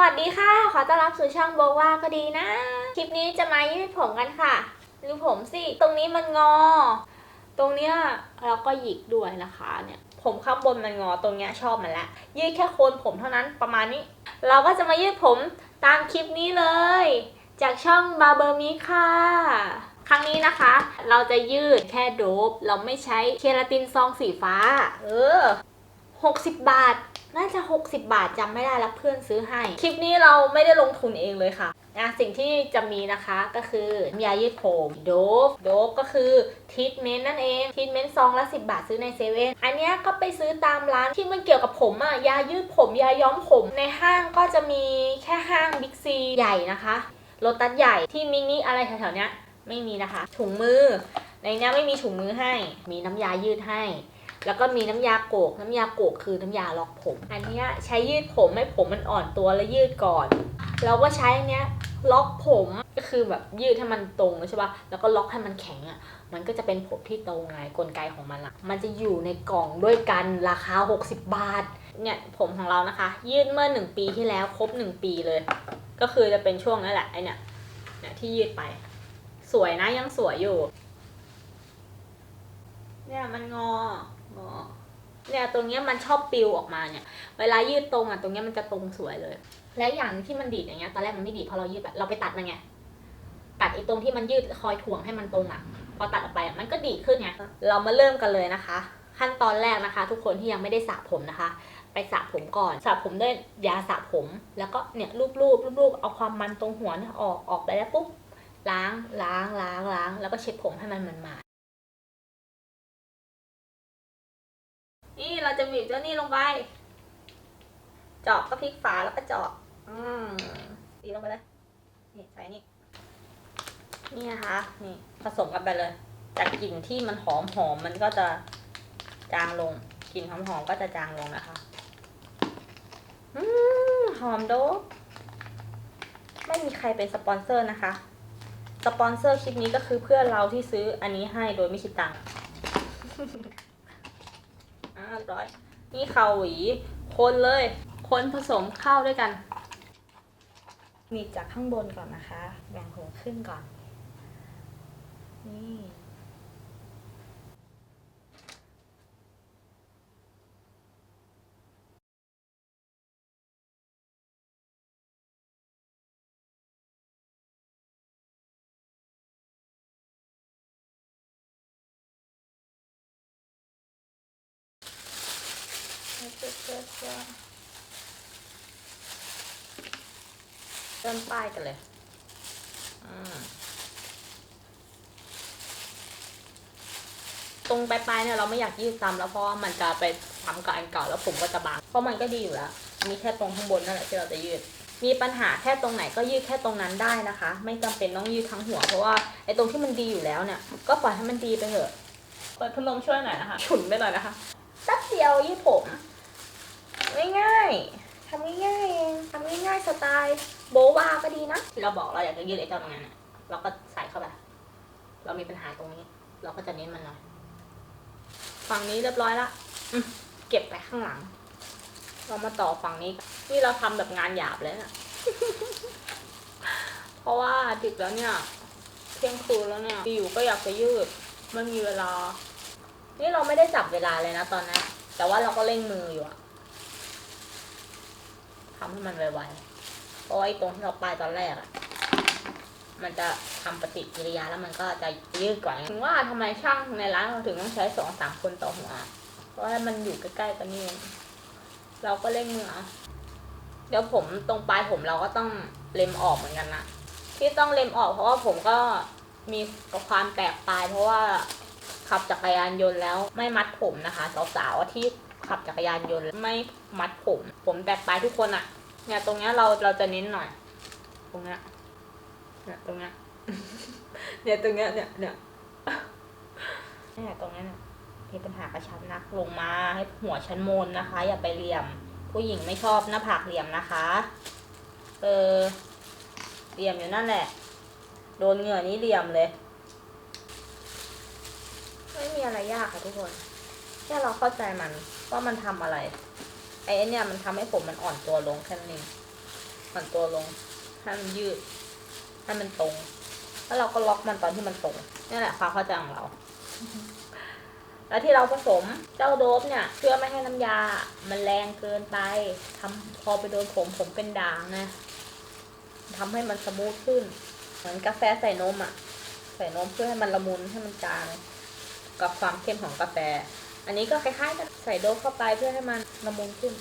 วัสดีค่ะ ขอต้อนรับสู่ช่องโบว่าก็ดีนะ คลิปนี้จะมายืดผมกันค่ะดูผมสิ ตรงนี้มันงอ ตรงเนี้ยเราก็หยิกด้วยนะคะเนี่ย ผมข้างบนมันงอตรงเนี้ยชอบมันละ ยืดแค่โคนผมเท่านั้นประมาณนี้ เราก็จะมายืดผมตามคลิปนี้เลย จากช่องบาร์เบอร์มิค่ะ ครั้งนี้นะคะ เราจะยืดแค่โดบ เราไม่ใช้เคราตินซองสีฟ้า เออ 60 บาท น่าจะ 60 บาทจำไม่ได้แล้วเพื่อนซื้อให้ คลิปนี้เราไม่ได้ลงทุนเองเลยค่ะนะสิ่งที่จะมีนะคะก็คือยายืดผมโดฟโดฟก็คือทีทเมนต์นั่นเองทีทเมนต์ซองละ 10 บาทซื้อในเซเว่นอันเนี้ยก็ไปซื้อตามร้านที่มันเกี่ยวกับผมอะยายืดผมยาย้อมผมในห้างก็จะมีแค่ห้างบิ๊กซีใหญ่นะคะโลตัสใหญ่ที่มินิอะไรแถวๆเนี้ยไม่มีนะคะ ถุงมือ ในเนี้ยไม่มีถุงมือให้ มีน้ำยายืดให้ แล้วก็มีน้ำยาโกก น้ำยาโกกคือน้ำยาล็อกผม อันนี้ใช้ยืดผมให้ผมมันอ่อนตัวแล้วยืดก่อน เราก็ใช้อันเนี้ยล็อกผมก็คือแบบยืดให้มันตรงใช่ปะแล้วก็ล็อกให้มันแข็งอะ มันก็จะเป็นผมที่ตรงไงกลไกของมันอะ มันจะอยู่ในกล่องด้วยกันราคา 60 บาท เนี่ยผมของเรานะคะ ยืดเมื่อ 1 ปีที่แล้วครบ 1 ปีเลย ก็คือจะเป็นช่วงนั้นแหละไอเนี่ยเนี่ยที่ยืดไป สวยนะยังสวยอยู่ เนี่ยมันงอ เนี่ยตรงเนี้ยมันชอบปิวออกมาเนี่ย เวลายืดตรงอะตรงเนี้ยมันจะตรงสวยเลย และอย่างที่มันดีดอย่างเงี้ยตอนแรกมันไม่ดีดเพราะเรายืดแบบเราไปตัดมันไงตัดไอ้ตรงที่มันยืดคอยถ่วงให้มันตรงอะพอตัดออกไปมันก็ดีขึ้นไงเรามาเริ่มกันเลยนะคะ ขั้นตอนแรกนะคะ ทุกคนที่ยังไม่ได้สระผมนะคะ ไปสระผมก่อนสระผมด้วยยาสระผม แล้วก็เนี่ยรูปรูปรูปรูปเอาความมันตรงหัวเนี่ยออกออกไปแล้วปุ๊บล้างล้างล้างล้าง แล้วก็เช็ดผมให้มันมันมา นี่เราจะบีบเจ้านี่ลงไป เจาะก็พลิกฝาแล้วก็เจาะ อืมตีลงไปเลย นี่ใส่นี่ นี่นะคะ นี่ผสมกันไปเลย จากกลิ่นที่มันหอมหอมมันก็จะจางลง กลิ่นหอมหอมก็จะจางลงนะคะ อืมหอมโดไม่มีใครเป็นสปอนเซอร์นะคะ สปอนเซอร์คลิปนี้ก็คือเพื่อนเราที่ซื้ออันนี้ให้โดยไม่คิดตังค์ เรียบร้อย นี่ข้าวหวีคนเลย คนผสมข้าวด้วยกัน มีจากข้างบนก่อนนะคะ แบ่งหัวขึ้นก่อน นี่ เริ่มป้ายกันเลยอืมตรงปลายๆเนี่ยเราไม่อยากยืดซ้ำแล้วเพราะว่ามันจะไปซ้ำกับอันเก่าแล้วผมก็จะบาง เพราะมันก็ดีอยู่แล้ว มีแค่ตรงข้างบนนั่นแหละที่เราจะยืด มีปัญหาแค่ตรงไหนก็ยืดแค่ตรงนั้นได้นะคะ ไม่จำเป็นต้องยืดทั้งหัว เพราะว่าไอ้ตรงที่มันดีอยู่แล้วเนี่ย ก็ปล่อยให้มันดีไปเถอะเปิดพัดลมช่วยหน่อยนะคะ ฉุนไปหน่อยนะคะแป๊บเดียวยืดผมง่ายๆ ทำง่ายๆเองทำง่ายๆสไตล์โบวาก็ดีนะที่เราบอกเราอยากจะยืดไอ้เจ้าตรงนั้นน่ะเราก็ใส่เข้าไปเรามีปัญหาตรงนี้ เราก็จะเน้นมันหน่อยฝั่งนี้เรียบร้อยละเก็บไปข้างหลัง เรามาต่อฝั่งนี้นี่เราทำแบบงานหยาบเลยนะเพราะว่าดึกแล้วเนี่ยเที่ยงคืนแล้วเนี่ยอยู่ก็อยากจะยืดไม่มีเวลา นี่เราไม่ได้จับเวลาเลยนะตอนนั้นแต่ว่าเราก็เร่งมืออยู่อะ ทำให้มันไวๆเพราะไอ้ตรงที่เราปลายตอนแรกอะมันจะทำปฏิกิริยาแล้วมันก็จะยืดกว่าถึงว่าทำไมช่างในร้านเราถึงต้องใช้สองสามคนต่อหัว เพราะว่ามันอยู่ใกล้ๆกันนี่เองเราก็เร่งมือเอาเดี๋ยวผมตรงปลายผมเราก็ต้องเล็มออกเหมือนกันนะที่ต้องเล็มออกเพราะว่าผมก็มีความแตกปลาย เพราะว่าขับจักรยานยนต์แล้วไม่มัดผมนะคะสาวๆที่ขับจักรยานยนต์ไม่ มัดผม ผมแตกปลายทุกคนอะเนี่ยตรงเนี้ยเราเราจะเน้นหน่อย ตรงเนี้ยเนี่ยตรงเนี้ยเนี่ยตรงเนี้ยเนี่ยเนี่ยเนี่ยตรงเนี้ยเนี่ยมีปัญหากระชับนักลงมาให้หัวชั้นมนนะคะ อย่าไปเหลี่ยม ผู้หญิงไม่ชอบหน้าผากเหลี่ยมนะคะ เออเหลี่ยมอยู่นั่นแหละ โดนเหงื่อนี้เหลี่ยมเลย ไม่มีอะไรยากค่ะทุกคนแค่เราเข้าใจมันว่ามันทำอะไร ไอ้เนี่ยมันทำให้ผมมันอ่อนตัวลงแค่นั้นเองผ่อนตัวลงให้มันยืดให้มันตรง แล้วเราก็ล็อกมันตอนที่มันตรงนี่แหละความเข้าใจของเรา แล้วที่เราผสมเจ้าโดบเนี่ยเพื่อไม่ให้น้ำยา มันแรงเกินไปทำพอไปโดนผมผมเป็นด่างนะทำให้มันสมูทขึ้น เหมือนกาแฟใส่นมอะ่ะ ใส่นมเพื่อให้มันละมุนให้มันจางกับความเข้มของกาแฟ อันนี้ก็คล้ายๆกันใส่โดบเข้าไปเพื่อให้มันละมุนขึ้น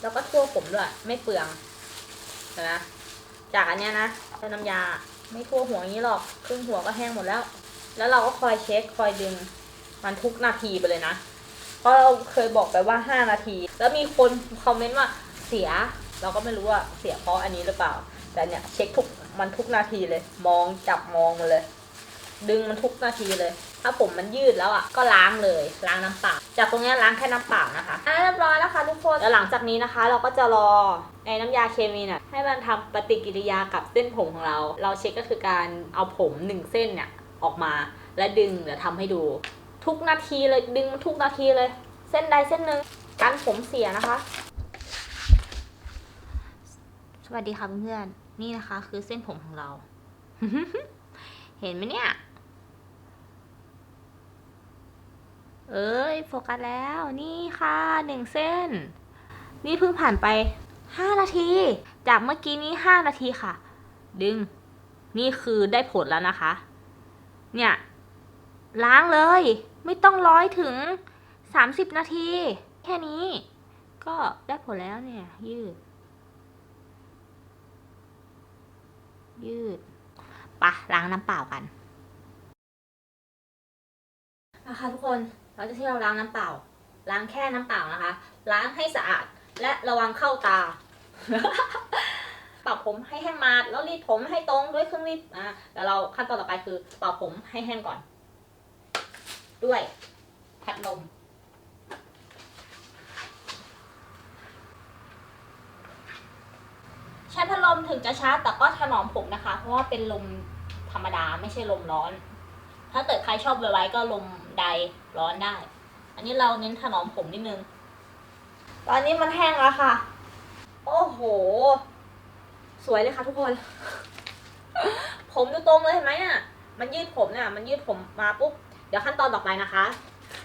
แล้วก็ทั่วผมด้วย ไม่เปลืองเห็นะจากอันเนี้ยนะใช้น้ำยาไม่ทั่วหัวอย่างนี้หรอกครึ่งหัวก็แห้งหมดแล้ว แล้วเราก็คอยเช็คคอยดึงมันทุกนาทีไปเลยนะ เพราะเราเคยบอกไปว่า 5 นาที แล้วมีคนคอมเมนต์ว่าเสีย เราก็ไม่รู้ว่าเสียเพราะอันนี้หรือเปล่า แต่เนี่ยเช็คทุกมันทุกนาทีเลย มองจับมองมาเลย ดึงมันทุกนาทีเลย ถ้าผมมันยืดแล้วอะก็ล้างเลยล้างน้ำเปล่า จากตรงนี้ล้างแค่น้ำเปล่านะคะอะเรียบร้อยแล้วค่ะทุกคนแล้วหลังจากนี้นะคะ เราก็จะรอไอ้น้ำยาเคมีเนี่ยให้มันทำปฏิกิริยากับเส้นผมของเรา เราเช็คก็คือการเอาผมหนึ่งเส้นเนี่ยออกมาและดึงเดี๋ยวทำให้ดู ทุกนาทีเลยดึงทุกนาทีเลย เส้นใดเส้นหนึ่งกันผมเสียนะคะ สวัสดีค่ะเพื่อนนี่นะคะ คือเส้นผมของเรา เห็นไหมเนี่ย เอ้ยโฟกัสแล้วนี่ค่ะหนึ่งเส้น นี่เพิ่งผ่านไปห้านาที จากเมื่อกี้นี้ห้านาทีค่ะ ดึง นี่คือได้ผลแล้วนะคะ เนี่ย ล้างเลย ไม่ต้องร้อยถึงสามสิบนาที แค่นี้ ก็ได้ผลแล้วเนี่ย ยืด ยืดปะล้างน้ำเปล่ากันนะคะทุกคน เราจะที่เราล้างน้ำเปล่า ล้างแค่น้ำเปล่านะคะ ล้างให้สะอาดและระวังเข้าตาเป่าผมให้แห้งมาแล้วรีดผมให้ตรงด้วยเครื่องรีดอะแล้วเราขั้นตอนต่อไปคือเป่าผมให้แห้งก่อน ด้วยพัดลมใช้พัดลมถึงจะช้าแต่ก็ถนอมผมนะคะ เพราะว่าเป็นลมธรรมดาไม่ใช่ลมร้อน ถ้าเกิดใครชอบไว้ก็ลม ใดร้อนได้ อันนี้เราเน้นถนอมผมนิดนึง ตอนนี้มันแห้งแล้วค่ะ โอ้โห สวยเลยค่ะทุกคน ผมดูตรงเลยเห็นไหมเนี่ยมันยืดผมเนี่ยมันยืดผมมาปุ๊บ เดี๋ยวขั้นตอนต่อไปนะคะ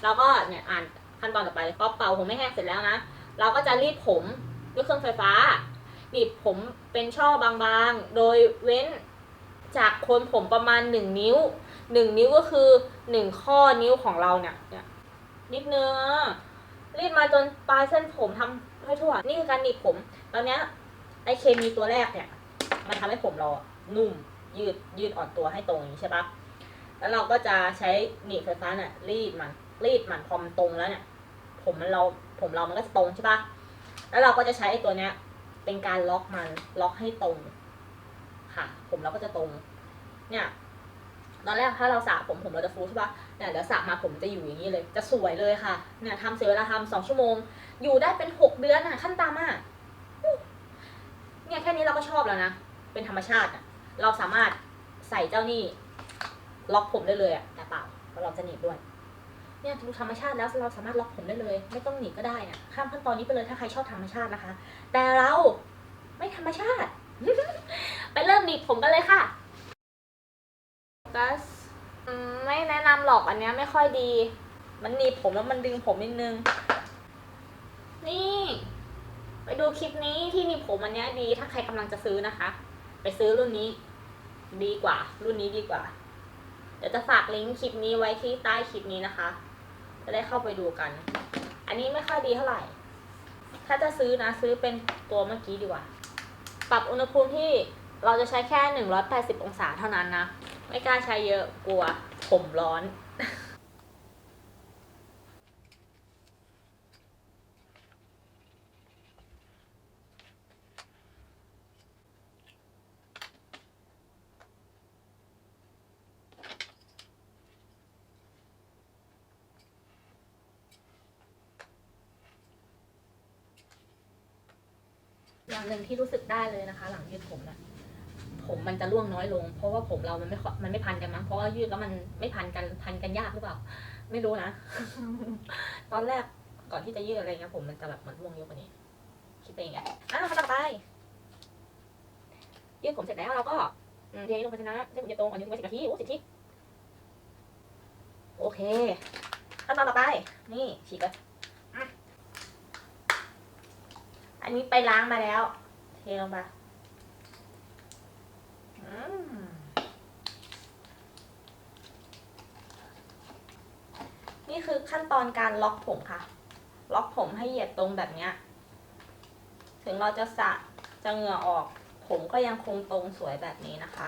เราก็เนี่ยอ่านขั้นตอนต่อไปเลยพอเป่าผมไม่แห้งเสร็จแล้วนะ เราก็จะรีดผมด้วยเครื่องไฟฟ้าหนีบผมเป็นช่อบางๆ โดยเว้นจากโคนผมประมาณหนึ่งนิ้ว หนึ่งนิ้วก็คือหนึ่งข้อนิ้วของเราเนี่ยเนี่ยนิดเนึงอรีดมาจนปลายเส้นผมทำให้ทั่ว นี่คือการหนีบผม ตอนเนี้ยไอเคมีตัวแรกเนี่ย มันทำให้ผมเรานุ่มยืดยืดอ่อนตัวให้ตรงอย่างนี้ใช่ปะแล้วเราก็จะใช้หนีบไฟฟ้าเนี่ยรีดมันรีดมันพอมันตรงแล้วเนี่ย ผมมันเราผมเรามันก็จะตรงใช่ปะแล้วเราก็จะใช้ไอตัวเนี้ย เป็นการล็อกมันล็อกให้ตรง ค่ะ ผมเราก็จะตรง เนี่ย ตอนแรกถ้าเราสระผมผมเราจะฟูใช่ปะเนี่ยเดี๋ยวสระมาผมจะอยู่อย่างนี้เลย จะสวยเลยค่ะ เนี่ยทำเสียเวลาทำสองชั่วโมง อยู่ได้เป็นหกเดือนอะขั้นตามอะเนี่ยแค่นี้เราก็ชอบแล้วนะ เป็นธรรมชาติอะ เราสามารถใส่เจ้านี่ล็อกผมได้เลยอะแต่เปล่าเพราะเราจะหนีบด้วย เนี่ยดูธรรมชาติแล้วเราสามารถล็อกผมได้เลย ไม่ต้องหนีบก็ได้อะข้ามขั้นตอนนี้ไปเลยถ้าใครชอบธรรมชาตินะคะ แต่เราไม่ธรรมชาติ ไปเริ่มหนีบผมกันเลยค่ะ กัสไม่แนะนำหรอกอันเนี้ยไม่ค่อยดี มันหนีบผมแล้วมันดึงผมนิดนึง นี่ ไปดูคลิปนี้ที่หนีผมอันเนี้ยดี ถ้าใครกำลังจะซื้อนะคะ ไปซื้อรุ่นนี้ ดีกว่า รุ่นนี้ดีกว่า เดี๋ยวจะฝากลิงก์คลิปนี้ไว้ที่ใต้คลิปนี้นะคะ จะได้เข้าไปดูกัน อันนี้ไม่ค่อยดีเท่าไหร่ ถ้าจะซื้อนะซื้อเป็นตัวเมื่อกี้ดีกว่า ปรับอุณหภูมิที่เราจะใช้แค่ 180 องศาเท่านั้นนะ ไม่กล้าใช้เยอะกลัว ผมร้อน อย่างหนึ่งที่รู้สึกได้เลยนะคะ หลังยืดผมนะ ผมมันจะร่วงน้อยลง เพราะว่าผมเรามันไม่คมันไม่พันกันมั้งเพราะว่ายืดแล้วมันไม่พันกันพันกันยากหรือเปล่า ไม่รู้นะ ตอนแรกก่อนที่จะยืดอะไรเงี้ยผมมันจะแบบเหมือนร่วงเยอะกว่านี้ คิดไปเองอะอะขั้นต่อไปยืดผมเสร็จแล้วเราก็เทลงภาชนะเส้นผมจะตรงอันนี้ไว้สิบนาทีโอ้สิบทีโอเคขั้นตอนต่อไป นี่ฉีกเลยอันนี้ไปล้างมาแล้ว เทลงไป นี่คือขั้นตอนการล็อกผมค่ะ ล็อกผมให้เหยียดตรงแบบเนี้ยถึงเราจะสระจะเหงื่อออก ผมก็ยังคงตรงสวยแบบนี้นะคะ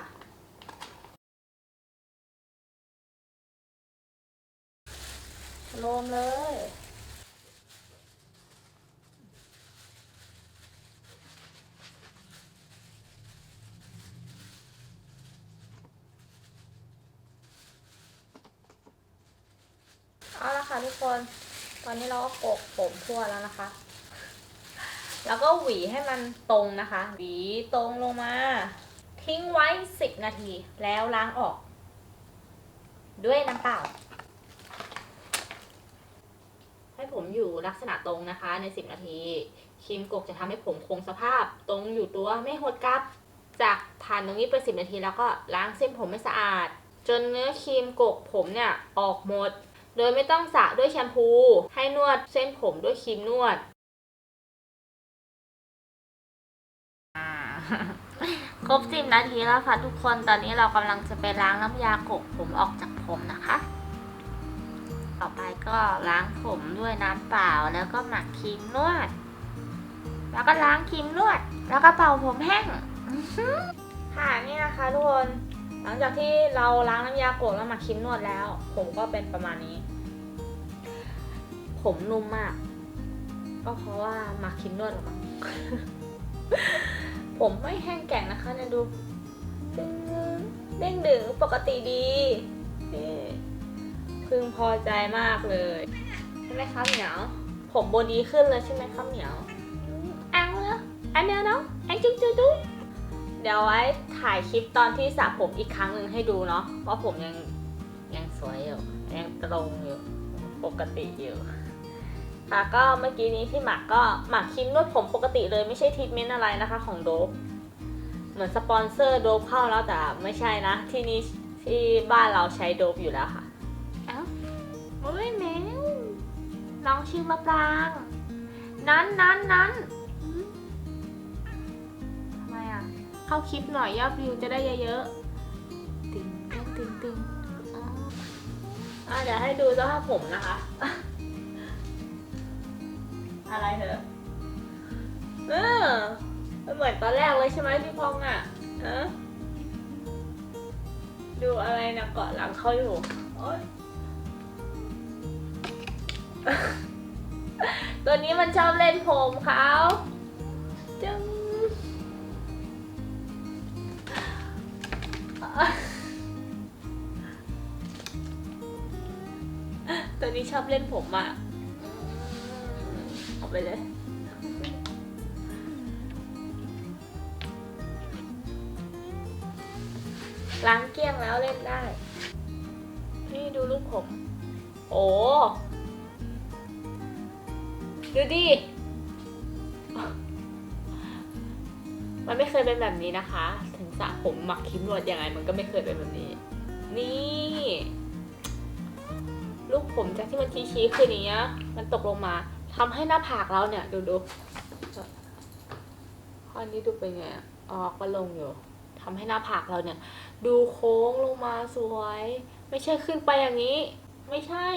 โลมเลย เอาละ คน ตอนนี้เราก็โกกผมทั่วแล้วนะคะ แล้วก็หวีให้มันตรงนะคะ หวีตรงลงมา ทิ้งไว้ 10 นาที แล้วล้างออก ด้วยน้ำเปล่า ให้ผมอยู่ลักษณะตรงนะคะใน 10 นาทีครีมกกจะทำให้ผมคงสภาพ ตรงอยู่ตัวไม่หดกลับ จากผ่านตรงนี้ไป 10 นาทีแล้วก็ล้างเส้นผมให้สะอาด จนเนื้อครีมกกผมเนี่ยออกหมด โดยไม่ต้องสระด้วยแชมพู ให้นวดเส้นผมด้วยครีมนวด ครบสิบนาทีแล้วค่ะทุกคน ตอนนี้เรากำลังจะไปล้างน้ำยากกผมออกจากผมนะคะ ต่อไปก็ล้างผมด้วยน้ำเปล่าแล้วก็หมักครีมนวด แล้วก็ล้างครีมนวด แล้วก็เป่าผมแห้ง ค่ะนี่นะคะทุกคน หลังจากที่เราล้างน้ำยาโกกแล้วมักครีมนวดแล้ว ผมก็เป็นประมาณนี้ ผมนุ่มมาก ก็เพราะว่ามักครีมนวดหรอมั้งผมไม่แห้งแก่งนะคะเนี่ยดูดึงเด้งดึงปกติดีพึงพอใจมากเลยใช่ไหมครับเหมียว ผมโบดีขึ้นเลยใช่ไหมครับเหมียวอืมเอาแล้วอันเดียวเนาะอันจุ๊จุ๊จุ๊ เดี๋ยวไว้ถ่ายคลิปตอนที่สระผมอีกครั้งหนึ่งให้ดูเนาะว่าผมยังยังสวยอยู่ยังตรงอยู่ปกติอยู่ค่ะก็เมื่อกี้นี้ที่หมักก็หมักครีมนวดผมปกติเลยไม่ใช่ทรีทเมนต์อะไรนะคะของโดบเหมือนสปอนเซอร์โดบเข้าแล้วแต่ไม่ใช่นะ ที่นี่ที่บ้านเราใช้โดบอยู่แล้วค่ะเอ้าโอ้ยแมวน้องชื่อมะปราง นั้นนั้นนั้น เข้าคลิปหน่อยยอดวิวจะได้เยอะๆ ตึงตึงตึงตึงอ๋ออะเดี๋ยวให้ดูสภาพผมนะคะ อะไรเถอะเออเหมือนตอนแรกเลยใช่ไหมพี่พองอะเออดูอะไรนะเกาะหลังเขาอยู่โอ๊ยตัวนี้มันชอบเล่นผมเขาจึง ตัวนี้ชอบเล่นผมอะเอาไปเลยล้างเกลี้ยงแล้วเล่นได้ นี่ดูลูกผม โอ้ ดูดิ มันไม่เคยเป็นแบบนี้นะคะ ถึงสระผมหมักคิมนวดยังไง มันก็ไม่เคยเป็นแบบนี้ นี่ ผมจากที่มันชี้ๆคืออย่างเนี้ย มันตกลงมาทำให้หน้าผากเราเนี่ย ดูดูข้อนี้ดูเป็นไงออกก็ลงอยู่ทำให้หน้าผากเราเนี่ย ดูโค้งลงมาสวย ไม่ใช่ขึ้นไปอย่างนี้ ไม่ใช่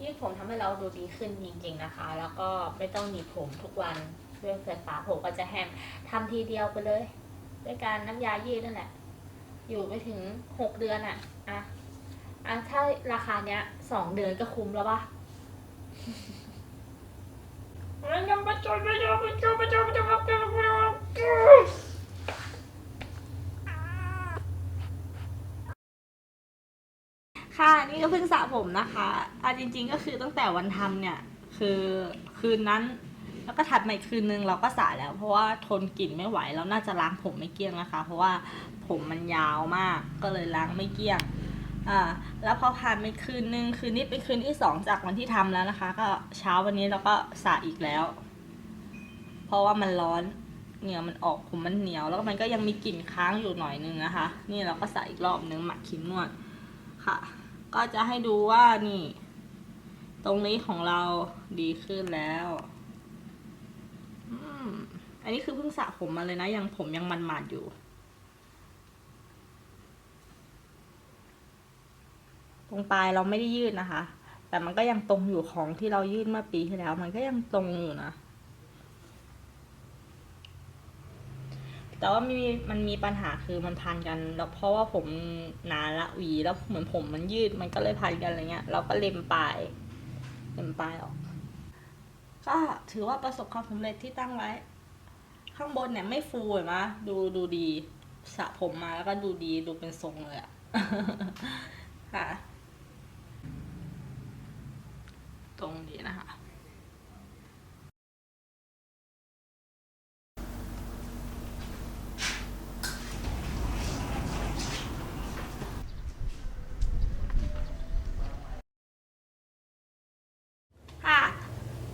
ยืดผมทำให้เราดูดีขึ้นจริง ๆนะคะ แล้วก็ไม่ต้องหนีบผมทุกวันด้วยไฟฟ้าผมก็จะแห้งทำทีเดียวไปเลย ด้วยการน้ำยายืดนั่นแหละ อยู่ไปถึงหกเดือนอะอะอะถ้าราคาเนี้ยสองเดือนก็คุ้มแล้วปะค่ะนี่ก็เพิ่งสระผมนะคะอะจริง ๆ ก็คือตั้งแต่วันทำเนี่ย คือคืนนั้น แล้วก็ถัดมาอีกคืนนึงเราก็สระแล้ว เพราะว่าทนกลิ่นไม่ไหวแล้วน่าจะล้างผมไม่เกลี้ยงนะคะ เพราะว่าผมมันยาวมากก็เลยล้างไม่เกลี้ยงอ่าแล้วพอผ่านไปคืนนึงคืนนี้เป็นคืนที่สองจากวันที่ทำแล้วนะคะ ก็เช้าวันนี้เราก็สระอีกแล้ว เพราะว่ามันร้อนเหงื่อมันออกผมมันเหนียว แล้วมันก็ยังมีกลิ่นค้างอยู่หน่อยนึงนะคะ นี่เราก็ใส่อีกรอบนึงหมักครีมนวดค่ะ ก็จะให้ดูว่านี่ ตรงนี้ของเราดีขึ้นแล้ว อันนี้คือเพิ่งสระผมมาเลยนะ ยังผมยังมันๆอยู่ ตรงปลายเราไม่ได้ยืดนะคะ แต่มันก็ยังตรงอยู่ของที่เรายืดเมื่อปีที่แล้ว มันก็ยังตรงอยู่นะ แต่ว่ามีมันมีปัญหาคือมันพันกันแล้วเพราะว่าผมหนาละหวีแล้วเหมือนผมมันยืดมันก็เลยพันกันอะไรเงี้ย เราก็เล็มปลายเล็มปลายออกก็ถือว่าประสบความสำเร็จที่ตั้งไว้ ข้างบนเนี่ยไม่ฟูเห็นไหมดูดูดีสระผมมาแล้วก็ดูดีดูเป็นทรงเลยอะค่ะ ตรงนี้นะคะค่ะ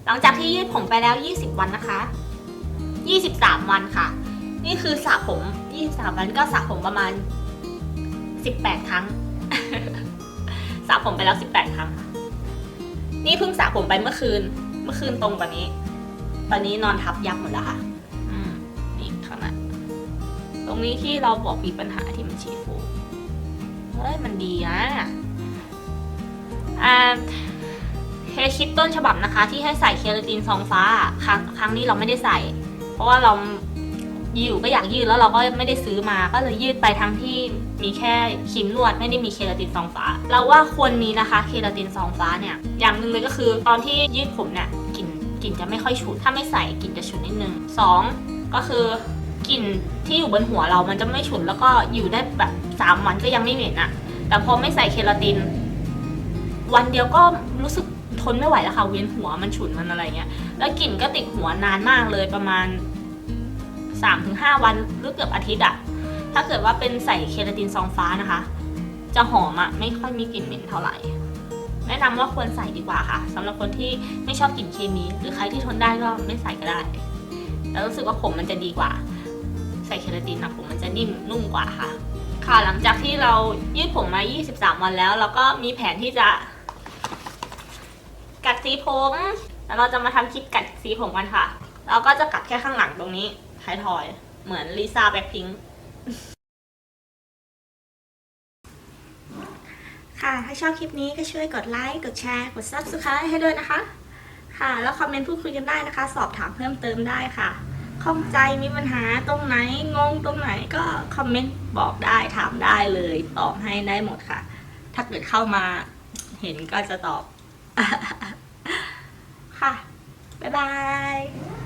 หลังจากที่ยืดผมไปแล้ว 20 วันนะคะ 23 วันค่ะ นี่คือสระผม 23 วันก็สระผมประมาณ 18 ครั้งสระผมไปแล้ว 18 ครั้ง นี่เพิ่งสระผมไปเมื่อคืน เมื่อคืนตรงกว่านี้ ตอนนี้นอนทับยับหมดแล้วค่ะนี่ข้างหน้าตรงนี้ที่เราบอกมีปัญหาที่มันฉีดฟูเฮ้ยมันดีนะอ่าเฮคิดต้นฉบับนะคะ ที่ให้ใส่เคราตินซองฟ้าครั้งครั้งนี้เราไม่ได้ใส่ ราะว่าเราอยู่ก็อยากยืดแล้วเราก็ไม่ได้ซื้อมาก็เลยยืดไปทั้งที่มีแค่ครีมนวดไม่ได้มีเคราตินซองฟ้า เราว่าควรมีนะคะเคราตินซองฟ้าเนี่ยอย่างหนึ่งเลยก็คือตอนที่ยืดผมเนี่ยกลิ่นกลิ่นจะไม่ค่อยฉุนถ้าไม่ใส่กลิ่นจะฉุนนิดนึงสองก็คือกลิ่นที่อยู่บนหัวเรามันจะไม่ฉุนแล้วก็อยู่ได้แบบสามวันก็ยังไม่เหม็นอะแต่พอไม่ใส่เคราติน วันเดียวก็รู้สึก ทนไม่ไหวแล้วค่ะเวียนหัวมันฉุนมันอะไรเงี้ยแล้วกลิ่นก็ติดหัวนานมากเลยประมาณ 3-5 วันหรือเกือบอาทิตย์อะถ้าเกิดว่าเป็นใส่เคราตินซองฟ้านะคะ จะหอมอะไม่ค่อยมีกลิ่นเหม็นเท่าไหร่ แนะนำว่าควรใส่ดีกว่าค่ะสำหรับคนที่ไม่ชอบกลิ่นเคมี หรือใครที่ทนได้ก็ไม่ใส่ก็ได้แต่รู้สึกว่าผมมันจะดีกว่า ใส่เคราตินนะผมมันจะนิ่มนุ่มกว่าค่ะ ค่ะหลังจากที่เรายืดผมมา 23 วันแล้ว เราก็มีแผนที่จะ กัดสีผม แล้วเราจะมาทำคลิปกัดสีผมกันค่ะ เราก็จะกัดแค่ข้างหลังตรงนี้ท้ายทอย เหมือนลิซ่าแบ็คพิงค์ค่ะ ถ้าชอบคลิปนี้ก็ช่วยกดไลค์ กดแชร์ กด subscribe ให้ด้วยนะคะ ค่ะ แล้วคอมเมนต์พูดคุยกันได้นะคะ สอบถามเพิ่มเติมได้ค่ะ ข้องใจมีปัญหาตรงไหน งงตรงไหนก็คอมเมนต์บอกได้ ถามได้เลย ตอบให้ได้หมดค่ะ ถ้าเกิดเข้ามาเห็นก็จะตอบ ค่ะ บ๊ายบาย